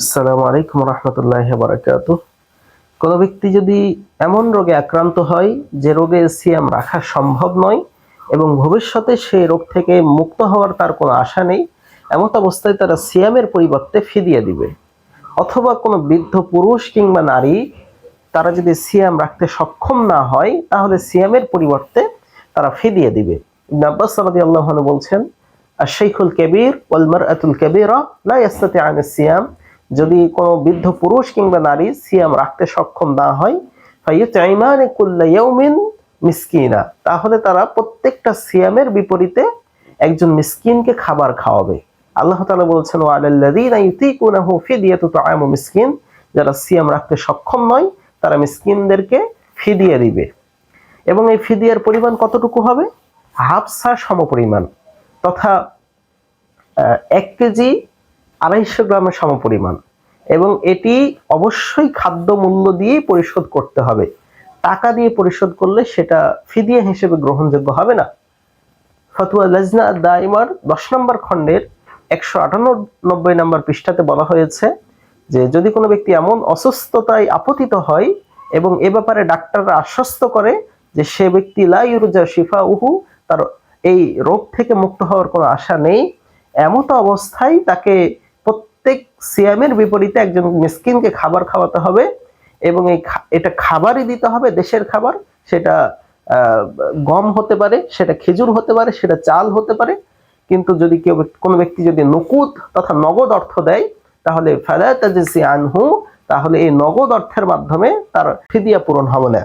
আসসালামু আলাইকুম রহমতুল্লাহ বারাকাতু কোনো ব্যক্তি যদি এমন রোগে আক্রান্ত হয়, যে রোগে সিয়াম রাখা সম্ভব নয় এবং ভবিষ্যতে সেই রোগ থেকে মুক্ত হওয়ার তার কোনো আশা নেই, এমত অবস্থায় তারা সিয়ামের পরিবর্তে ফিদিয়ে দিবে। অথবা কোনো বৃদ্ধ পুরুষ কিংবা নারী, তারা যদি সিয়াম রাখতে সক্ষম না হয়, তাহলে সিয়ামের পরিবর্তে তারা ফিদিয়ে দিবে। আব্বাস রাদিয়াল্লাহু আনহু বলছেন আশাইখুল কবির ওয়াল মারআতুল কাবীরা ইয়াস্তাতিআন সিয়াম। যদি কোনো বৃদ্ধ পুরুষ কিংবা নারী সিয়াম রাখতে সক্ষম না হয় তাহলে তারা প্রত্যেকটা সিয়ামের বিপরীতে একজন মিসকিনকে খাবার খাওয়াবে। আল্লাহ তাআলা বলছেন ফিদিয়াতু তুআমু মিসকিন যারা সিয়াম রাখতে সক্ষম নয়, তারা মিসকিনদেরকে ফিদিয়া দিবে। এবং এই ফিদিয়ার পরিমাণ কতটুকু হবে? হাফসা সমপরিমাণ। তথা এক কেজি আড়াইশো গ্রামের সমপরিমাণ। এবং এটি অবশ্যই খাদ্য মূল্য দিয়ে পরিশোধ করতে হবে। টাকা দিয়ে পরিশোধ করলে সেটা ফিদিয়া হিসেবে গ্রহণযোগ্য হবে না। ফতুয়া লাজনা দাইমার দশ নম্বর খণ্ডের একশো আটানব্বই নম্বর পৃষ্ঠাতে বলা হয়েছে যে, যদি কোনো ব্যক্তি এমন অসুস্থতায় আপতিত হয় এবং এ ব্যাপারে ডাক্তাররা আশ্বস্ত করে যে সে ব্যক্তি লা ইউরজা শিফা উহু তার এই রোগ থেকে মুক্ত হওয়ার কোনো আশা নেই, এমত অবস্থায় তাকে প্রত্যেক সিয়ামের বিপরীতে একজন মিসকিনকে খাবার খাওয়াতে হবে এবং এই এটা খাবারই দিতে হবে, দেশের খাবার। সেটা গম হতে পারে, সেটা খেজুর হতে পারে, সেটা চাল হতে পারে। কিন্তু যদি কেউ কোনো ব্যক্তি যদি নকুদ তথা নগদ অর্থ দেয়, তাহলে ফালা তাজসি আনহু, তাহলে এই নগদ অর্থের মাধ্যমে তার ফিদিয়া পূরণ হবে না।